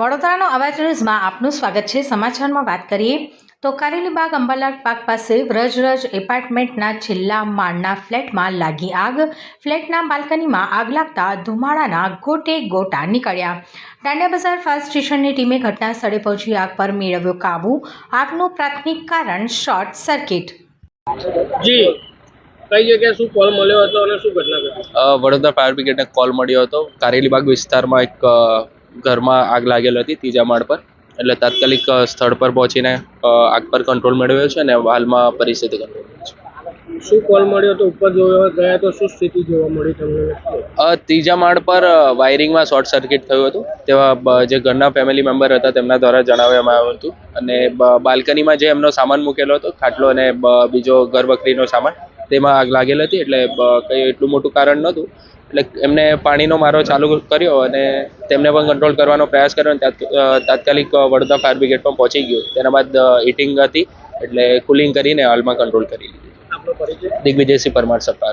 વડોદરાનો અવાજ ન્યૂઝમાં આપનું સ્વાગત છે. સમાચારમાં વાત કરીએ તો કારેલીબાગ અંબાલાલ પાક પાસે વ્રજરજ એપાર્ટમેન્ટના છેલ્લા માળના ફ્લેટમાં લાગી આગ. ફ્લેટના બાલ્કનીમાં આગ લાગતા ધુમાડાના ગોટે ગોટા નીકળ્યા. દાંડિયા બજાર ફાયર સ્ટેશનની ટીમે ઘટના સ્થળે પહોંચી આગ પર મેળવ્યો કાબુ. આગનું પ્રાથમિક કારણ શોર્ટ સર્કિટ. જી. કઈ જગ્યાએ શું કોલ મળ્યો હતો અને શું ઘટના ઘટી? વડોદરા ફાયર બ્રિગેડને કોલ મળ્યો હતો. કારેલીબાગ વિસ્તારમાં એક ઘરમાં આગ લાગેલ હતી ત્રીજા માળ પર. એટલે તાત્કાલિક સ્થળ પર પહોંચીને આગ પર કંટ્રોલ મેળવ્યો છે અને હાલમાં પરિસ્થિતિ કંટ્રોલ છે. શું કોલ મળ્યો હતો? ઉપર જોયો ગયા તો શું સ્થિતિ જોવા મળી તમને? ત્રીજા માળ પર વાયરિંગમાં શોર્ટ સર્કિટ થયું હતું. તેવા જે ઘરના ફેમિલી મેમ્બર હતા, તેમના દ્વારા જણાવવામાં આવ્યું હતું. અને બાલ્કનીમાં જે એમનો સામાન મૂકેલો હતો, ખાટલો અને બીજો ઘર વખરીનો સામાન, તેમાં આગ લાગેલ હતી. એટલે કંઈ એટલું મોટું કારણ નહોતું. એટલે એમને પાણીનો મારો ચાલુ કર્યો અને તેમને પણ કંટ્રોલ કરવાનો પ્રયાસ કર્યો અને તાત્કાલિક વડોદરા ફાયર બ્રિગેડ પણ પહોંચી ગયું. તેના બાદ હીટિંગ હતી. એટલે કુલિંગ કરીને હાલમાં કંટ્રોલ કરી લીધું. દિગ્વિજયસિંહ પરમાર સપ્તાહ